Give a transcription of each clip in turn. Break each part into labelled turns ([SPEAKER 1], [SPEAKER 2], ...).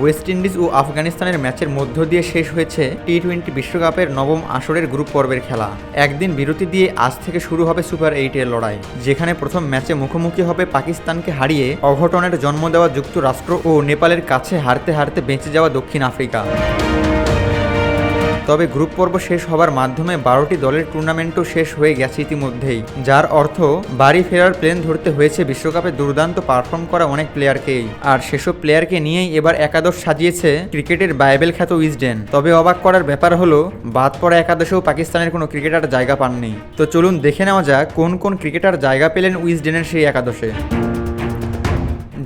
[SPEAKER 1] West Indies ও আফগানিস্তানের ম্যাচের মধ্য দিয়ে শেষ হয়েছে টি টোয়েন্টি বিশ্বকাপের নবম আসরের গ্রুপ পর্বের খেলা। একদিন বিরতি দিয়ে আজ থেকে শুরু হবে সুপার এইটের লড়াই, যেখানে প্রথম ম্যাচে মুখোমুখি হবে পাকিস্তানকে হারিয়ে অঘটনের জন্ম দেওয়া যুক্তরাষ্ট্র ও নেপালের কাছে হারতে হারতে বেঁচে যাওয়া দক্ষিণ আফ্রিকা। তবে গ্রুপ পর্ব শেষ হবার মাধ্যমে বারোটি দলের টুর্নামেন্টও শেষ হয়ে গেছে ইতিমধ্যেই, যার অর্থ বাড়ি ফেরার প্লেন ধরতে হয়েছে বিশ্বকাপে দুর্দান্ত পারফর্ম করা অনেক প্লেয়ারকেই। আর সেসব প্লেয়ারকে নিয়েই এবার একাদশ সাজিয়েছে ক্রিকেটের বাইবেল খ্যাত উইজডেন তবে অবাক করার ব্যাপার হলো, বাদ পড়া একাদশেও পাকিস্তানের কোনো ক্রিকেটার জায়গা পাননি। তো চলুন দেখে নেওয়া যাক কোন কোন ক্রিকেটার জায়গা পেলেন উইজডেনের সেই একাদশে।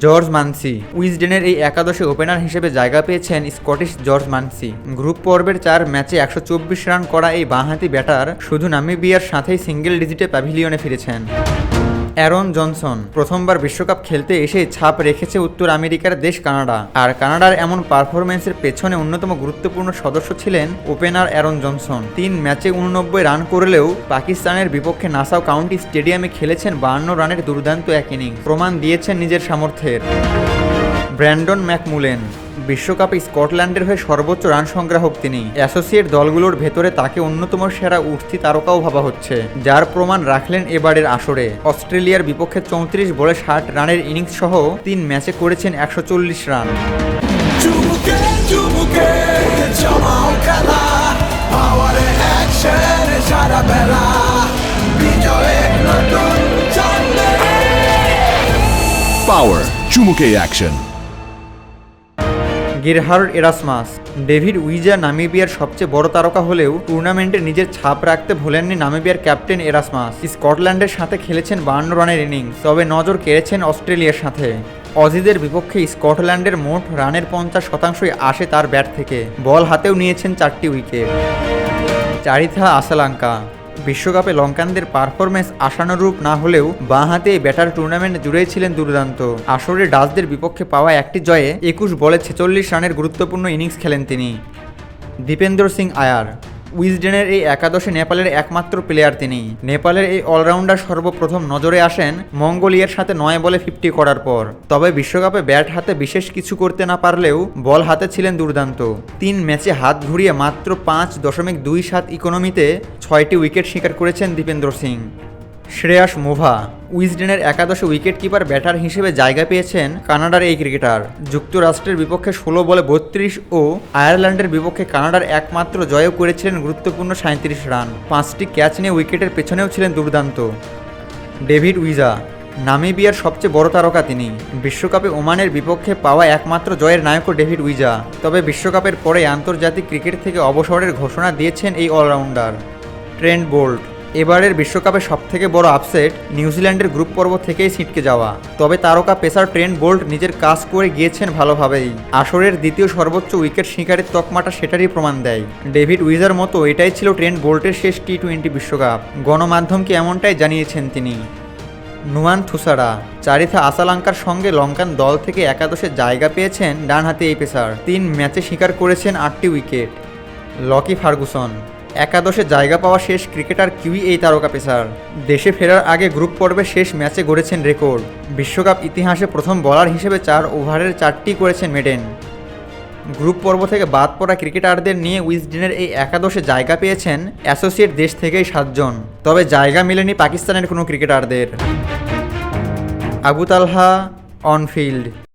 [SPEAKER 1] জর্জ মানসি। উইজডেনের এই একাদশে ওপেনার হিসেবে জায়গা পেয়েছেন স্কটিশ জর্জ মানসি। গ্রুপ পর্বের চার ম্যাচে একশো চব্বিশ রান করা এই বাঁহাতি ব্যাটার শুধু নামিবিয়ার সাথেই সিঙ্গেল ডিজিটে প্যাভিলিয়নে ফিরেছেন। অ্যারন জনসন প্রথমবার বিশ্বকাপ খেলতে এসে ছাপ রেখেছে উত্তর আমেরিকার দেশ কানাডা। আর কানাডার এমন পারফরমেন্সের পেছনে অন্যতম গুরুত্বপূর্ণ সদস্য ছিলেন ওপেনার অ্যারন জনসন। তিন ম্যাচে উননব্বই রান করলেও পাকিস্তানের বিপক্ষে নাসাও কাউন্টি স্টেডিয়ামে খেলেছেন বাহান্ন রানের দুর্দান্ত এক ইনিংস। প্রমাণ দিয়েছেন নিজের সামর্থ্যের। Brandon McMullen. বিশ্বকাপে স্কটল্যান্ডের হয়ে সর্বোচ্চ রান সংগ্রাহক তিনি। অ্যাসোসিয়েট দলগুলোর ভেতরে তাকে অন্যতম সেরা উঠতি তারকাও ভাবা হচ্ছে যার প্রমাণ রাখলেন এবারের আসরে। অস্ট্রেলিয়ার বিপক্ষে চৌত্রিশ বলে ষাট রানের ইনিংস সহ তিন ম্যাচে করেছেন একশো চল্লিশ run.
[SPEAKER 2] Power চুমুকে action
[SPEAKER 1] Gerhard Erasmus. David Wiese নামিবিয়ার সবচেয়ে বড় তারকা হলেও টুর্নামেন্টে নিজের ছাপ রাখতে ভোলেননি নামিবিয়ার ক্যাপ্টেন এরাসমাস। স্কটল্যান্ডের সাথে খেলেছেন বান্ন রানের ইনিংস, তবে নজর কেড়েছেন অস্ট্রেলিয়ার সাথে। অজিদের বিপক্ষে স্কটল্যান্ডের মোট রানের পঞ্চাশ শতাংশই আসে তার ব্যাট থেকে। বল হাতেও নিয়েছেন চারটি উইকেট। চারিথা আসালাঙ্কা। বিশ্বকাপে লঙ্কানদের পারফরমেন্স আশানুরূপ না হলেও বাঁ হাতে ব্যাটার টুর্নামেন্ট জুড়েই ছিলেন দুর্দান্ত। আসরে ডাচদের বিপক্ষে পাওয়া একটি জয়ে একুশ বলে ছেচল্লিশ রানের গুরুত্বপূর্ণ ইনিংস খেলেন তিনি। দীপেন্দ্র সিং আয়ার উইজডেনের এই একাদশে নেপালের একমাত্র প্লেয়ার তিনি। নেপালের এই অলরাউন্ডার সর্বপ্রথম নজরে আসেন মঙ্গোলিয়ার সাথে নয় বলে ফিফটি করার পর। তবে বিশ্বকাপে ব্যাট হাতে বিশেষ কিছু করতে না পারলেও বল হাতে ছিলেন দুর্দান্ত। তিন ম্যাচে হাত ঘুরিয়ে মাত্র পাঁচ দশমিক দুই সাত ইকোনমিতে ছয়টি উইকেট শিকার করেছেন দীপেন্দ্র সিং। শ্রেয়াস মোভা, উইজডেনের একাদশে উইকেট কিপার ব্যাটার হিসেবে জায়গা পেয়েছেন কানাডার এই ক্রিকেটার। যুক্তরাষ্ট্রের বিপক্ষে ষোলো বলে বত্রিশ ও আয়ারল্যান্ডের বিপক্ষে কানাডার একমাত্র জয়ও করেছিলেন গুরুত্বপূর্ণ সাঁত্রিশ রান। পাঁচটি ক্যাচ নিয়ে উইকেটের পেছনেও ছিলেন দুর্দান্ত। ডেভিড উইজা, নামিবিয়ার সবচেয়ে বড় তারকা তিনি। বিশ্বকাপে ওমানের বিপক্ষে পাওয়া একমাত্র জয়ের নায়কও ডেভিড উইজা। তবে বিশ্বকাপের পরে আন্তর্জাতিক ক্রিকেট থেকে অবসরের ঘোষণা দিয়েছেন এই অলরাউন্ডার। ট্রেন্ট বোল্ট এবারের বিশ্বকাপে সবথেকে বড় আপসেট নিউজিল্যান্ডের গ্রুপ পর্ব থেকেই ছিটকে যাওয়া। তবে তারকা পেসার ট্রেন্ট বোল্ট নিজের কাজ করে গিয়েছেন ভালোভাবেই। আসরের দ্বিতীয় সর্বোচ্চ উইকেট শিকারের তকমাটা সেটারই প্রমাণ দেয়। ডেভিড উইজার মতো এটাই ছিল ট্রেন্ট বোল্টের শেষ টি টোয়েন্টি বিশ্বকাপ গণমাধ্যমকে এমনটাই জানিয়েছেন তিনি? নুয়ান থুসারা, চারিথা আসালাঙ্কার সঙ্গে লঙ্কান দল থেকে একাদশে জায়গা পেয়েছেন ডানহাতে এই পেসার। তিন ম্যাচে শিকার করেছেন আটটি উইকেট। লকি ফার্গুসন একাদশে জায়গা পাওয়া শেষ ক্রিকেটার কিউই এই তারকা পেসার। দেশে ফেরার আগে গ্রুপ পর্বে শেষ ম্যাচে গড়েছেন রেকর্ড। বিশ্বকাপ ইতিহাসে প্রথম বলার হিসেবে চার ওভারের চারটি করেছেন মেডেন। গ্রুপ পর্ব থেকে বাদ পড়া ক্রিকেটারদের নিয়ে উইজডেনের এই একাদশে জায়গা পেয়েছেন অ্যাসোসিয়েট দেশ থেকেই সাতজন। তবে জায়গা মেলেনি পাকিস্তানের কোনো ক্রিকেটারদের। Abu Talha, on field.